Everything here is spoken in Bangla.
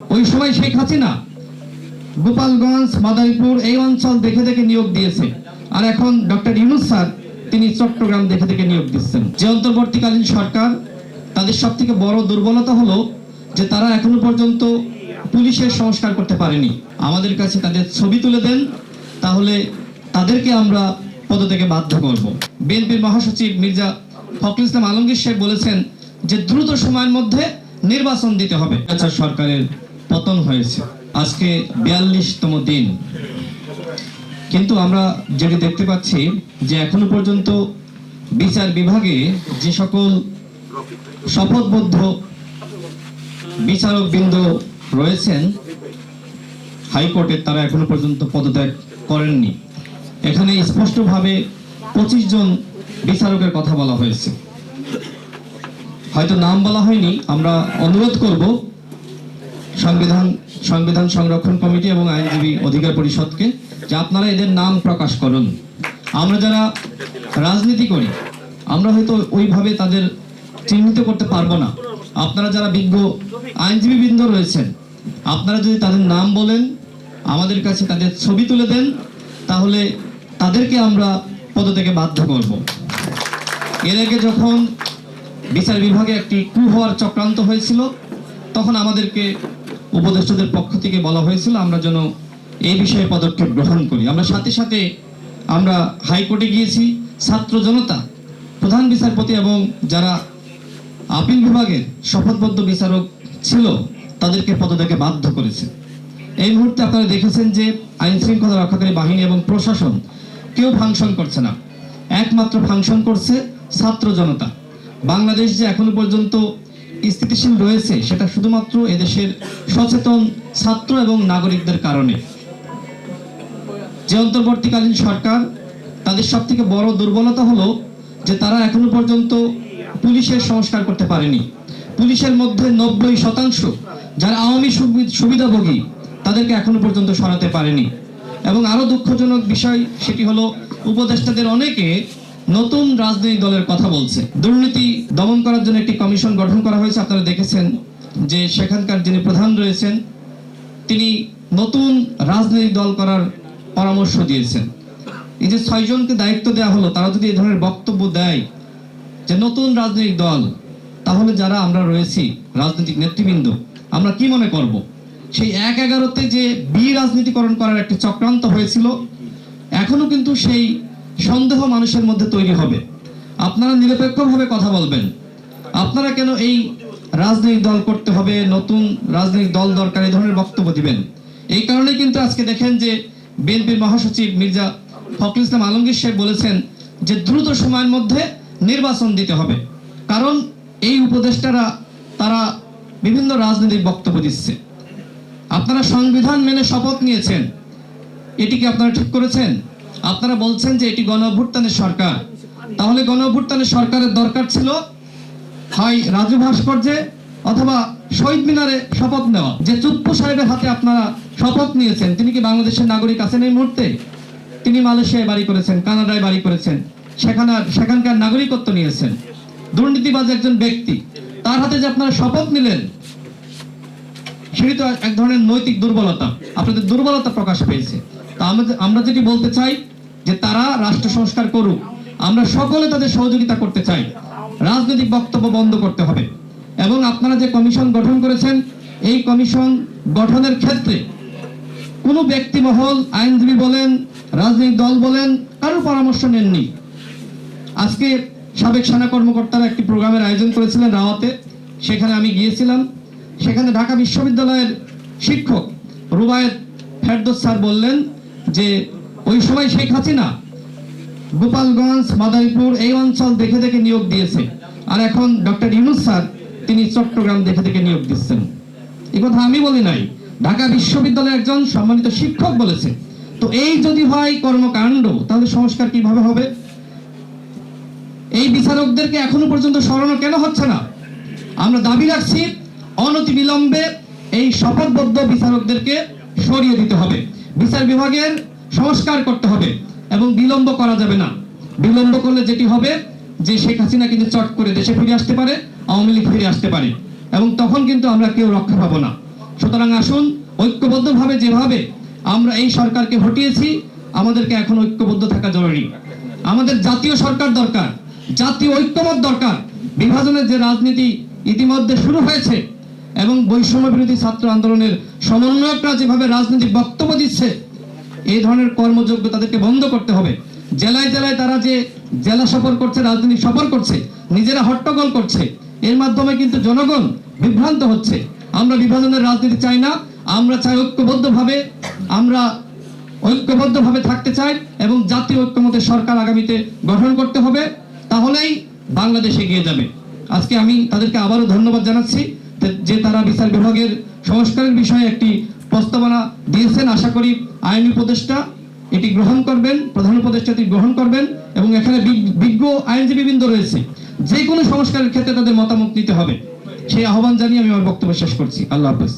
ওই সময় শেখ হাসিনা গোপালগঞ্জ, মাদারীপুর এই অঞ্চল দেখে দেখে নিয়োগ দিয়েছে। আর এখন ডক্টর ইউনুস স্যার, তিনি চট্টগ্রাম দেখে দেখে নিয়োগ দিচ্ছেন। যে অন্তর্বর্তীকালীন সরকার, তাদের সব থেকে বড় দুর্বলতা হলো যে তারা এখনও পর্যন্ত পুলিশের সংস্কার করতে পারেনি। আমাদের কাছে তাদের ছবি তুলে দেন, তাহলে তাদেরকে আমরা পদ থেকে বাধ্য করব। বিএনপির মহাসচিব মির্জা ফখরুল ইসলাম আলমগীর সাহেব বলেছেন যে দ্রুত সময়ের মধ্যে নির্বাচন দিতে হবে। আচ্ছা সরকারের পতন হয়েছে। আজকে বিয়াল্লিশতম দিন। কিন্তু আমরা যেটা দেখতে পাচ্ছি যে এখনও পর্যন্ত বিচার বিভাগে যে সকল শপথবদ্ধ বিচারক বৃন্দ রয়েছেন হাইকোর্টের তারা এখনও পর্যন্ত পদত্যাগ করেননি। এখানে স্পষ্টভাবে পঁচিশ জন বিচারকের কথা বলা হয়েছে। হয়তো নাম বলা হয়নি, আমরা অনুরোধ করব সংবিধান সংবিধান সংরক্ষণ কমিটি এবং আইনজীবী অধিকার পরিষদকে, যে আপনারা এদের নাম প্রকাশ করুন। আমরা যারা রাজনীতি করি, আমরা হয়তো ওইভাবে তাদের চিহ্নিত করতে পারব না। আপনারা যারা বিজ্ঞ আইনজীবী বৃন্দ রয়েছেন, আপনারা যদি তাদের নাম বলেন, আমাদের কাছে তাদের ছবি তুলে দেন, তাহলে তাদেরকে আমরা পদত্যাগে বাধ্য করব। এর আগে যখন বিচার বিভাগে একটি কু হওয়ার চক্রান্ত হয়েছিল, তখন আমাদেরকে উপদেষ্টাদের পক্ষ থেকে বলা হয়েছিল, আমরা যেন এই বিষয়ে পদক্ষেপ গ্রহণ করি। আমরা সাথে সাথে আমরা হাইকোর্টে গিয়েছি, ছাত্র জনতা, প্রধান বিচারপতি এবং যারা আপিল বিভাগের শপথবদ্ধ বিচারক ছিল, তাদেরকে পদত্যাগে বাধ্য করেছে। এই মুহূর্তে আপনারা দেখেছেন যে আইন শৃঙ্খলা রক্ষাকারী বাহিনী এবং প্রশাসন কেউ ফাংশন করছে না। একমাত্র ফাংশন করছে ছাত্র জনতা। বাংলাদেশ যে এখনও পর্যন্ত স্থিতিশীল রয়েছে, সেটা শুধুমাত্র এদেশের সচেতন ছাত্র এবং নাগরিকদের কারণে। যে অন্তর্বর্তীকালীন সরকার, তাদের সব থেকে বড় দুর্বলতা হলো যে তারা এখনও পর্যন্ত পুলিশের সংস্কার করতে পারেনি। পুলিশের মধ্যে নব্বই শতাংশ যারা আওয়ামী সুবি- সুবিধাভোগী, তাদেরকে এখনও পর্যন্ত সরাতে পারেনি। এবং আরও দুঃখজনক বিষয় সেটি হলো, উপদেষ্টাদের অনেকে নতুন রাজনৈতিক দলের কথা বলছে। দুর্নীতি দমন করার জন্য একটি কমিশন গঠন করা হয়েছে। আপনারা দেখেছেন যে সেখানকার যিনি প্রধান রয়েছেন, তিনি নতুন রাজনৈতিক দল করার পরামর্শ দিয়েছেন। এই যে ছয়জনকে দায়িত্ব দেওয়া হলো, তারা যদি এ ধরনের বক্তব্য দেয় যে নতুন রাজনৈতিক দল, তাহলে যারা আমরা রয়েছি, রাজনৈতিক নেতৃবৃন্দ, আমরা কি মনে করব? সেই এক এগারোতে যে বি রাজনীতিকরণ করার একটি চক্রান্ত হয়েছিল, এখনও কিন্তু সেই সন্দেহ মানুষের মধ্যে তৈরি হবে। আপনারা নিরপেক্ষভাবে কথা বলবেন। আপনারা কেন এই রাজনৈতিক দল করতে হবে, নতুন রাজনৈতিক দল দরকার, এই ধরনের বক্তব্য দিবেন? এই কারণে কিন্তু আজকে দেখেন যে বিএনপির মহাসচিব মির্জা ফখরুল ইসলাম আলমগীর সাহেব বলেছেন যে দ্রুত সময়ের মধ্যে নির্বাচন দিতে হবে। কারণ এই উপদেষ্টারা, তারা বিভিন্ন রাজনৈতিক বক্তব্য দিচ্ছে। আপনারা সংবিধান মেনে শপথ নিয়েছেন। এটি কি আপনারা ঠিক করেছেন? আপনারা বলছেন যে এটি গণ অভ্যুত্থানের সরকার। তাহলে গণ অভ্যুত্থানের সরকারের দরকার ছিল হয় রাজু ভাস্কর্যে অথবা শহীদ মিনারে শপথ নেওয়া। যে চুপ্পু সাহেবের হাতে আপনারা শপথ নিয়েছেন, তিনি কি বাংলাদেশের নাগরিক আছেন এই মুহূর্তে? তিনি মালয়েশিয়ায় বাড়ি করেছেন, কানাডায় বাড়ি করেছেন সেখানার সেখানকার নাগরিকত্ব নিয়েছেন। দুর্নীতিবাজ একজন ব্যক্তি, তার হাতে যে আপনারা শপথ নিলেন, সেটি তো এক ধরনের নৈতিক দুর্বলতা। আপনাদের দুর্বলতা প্রকাশ পেয়েছে। আমরা যেটি বলতে চাই যে তারা রাষ্ট্র সংস্কার করুক। আমরা সকলে তাদের সহযোগিতা করতে চাই। রাজনৈতিক বক্তব্য বন্ধ করতে হবে। এবং আপনারা যে কমিশন গঠন করেছেন, এই কমিশন গঠনের ক্ষেত্রে কোনো ব্যক্তি মহল আইনজীবী বলেন, রাজনৈতিক দল বলেন কারও পরামর্শ নেননি। আজকে সাবেক সেনা কর্মকর্তারা একটি প্রোগ্রামের আয়োজন করেছিলেন রাওয়াতে। সেখানে আমি গিয়েছিলাম। সেখানে ঢাকা বিশ্ববিদ্যালয়ের শিক্ষক রুবায়ত ফেরদোস স্যার বললেন যে ওই সময় শেখ হাসিনা গোপালগঞ্জ, মাদারীপুর এই অঞ্চল দেখে দেখে নিয়োগ দিয়েছে। আর এখন ডক্টর ইউনুস স্যার তিনি চট্টগ্রাম দেখে দেখে নিয়োগ দিচ্ছেন। এই কথা আমি বলি নাই। ঢাকা বিশ্ববিদ্যালয়ের একজন সম্মানিত শিক্ষক বলেছে, তো এই যদি হয় কর্মকাণ্ড, তাহলে সংস্কার কীভাবে হবে? এই বিচারকদেরকে এখনও পর্যন্ত সরানো কেন হচ্ছে না? আমরা দাবি রাখছি অনতি বিলম্বে এই শপথবদ্ধ বিচারকদেরকে সরিয়ে দিতে হবে। বিচার বিভাগের সংস্কার করতে হবে এবং বিলম্ব করা যাবে না। বিলম্ব করলে যেটি হবে যে শেখ হাসিনা কিন্তু চট করে দেশে ফিরে আসতে পারে, আওয়ামী লীগ ফিরে আসতে পারে এবং তখন কিন্তু আমরা কেউ রক্ষা পাবো না। সুতরাং আসুন, ঐক্যবদ্ধভাবে যেভাবে আমরা এই সরকারকে হটিয়েছি আমাদেরকে এখন ঐক্যবদ্ধ থাকা জরুরি। আমাদের জাতীয় সরকার দরকার, জাতীয় ঐক্যমত দরকার। বিভাজনের যে রাজনীতি ইতিমধ্যে শুরু হয়েছে এবং বৈষম্য বিরোধী ছাত্র আন্দোলনের সমন্বয়করা যেভাবে রাজনৈতিক বক্তব্য দিচ্ছে এই ধরনের কর্মযোগ্য তাদেরকে বন্ধ করতে হবে। জেলায় জেলায় তারা যে জেলা সফর করছে, রাজনৈতিক সফর করছে, নিজেরা হট্টগোল করছে, এর মাধ্যমে কিন্তু জনগণ বিভ্রান্ত হচ্ছে। আমরা বিভাজনের রাজনীতি চাই না, আমরা চাই ঐক্যবদ্ধভাবে, আমরা ঐক্যবদ্ধভাবে থাকতে চাই এবং জাতীয় ঐক্যমতের সরকার আগামীতে গঠন করতে হবে, তাহলেই বাংলাদেশ এগিয়ে যাবে। আজকে আমি তাদেরকে আবারও ধন্যবাদ জানাচ্ছি। যে- তারা বিচার বিভাগের সংস্কারের বিষয়ে একটি প্রস্তাবনা দিয়েছেন, আশা করি আইন উপদেষ্টা এটি গ্রহণ করবেন, প্রধান উপদেষ্টা এটি গ্রহণ করবেন, এবং এখানে বিজ্ঞ আইনজীবীবৃন্দ রয়েছে। যে কোনো সংস্কারের ক্ষেত্রে তাদের মতামত নিতে হবে। সেই আহ্বান জানিয়ে আমি আমার বক্তব্য শেষ করছি। আল্লাহ হাফেজ।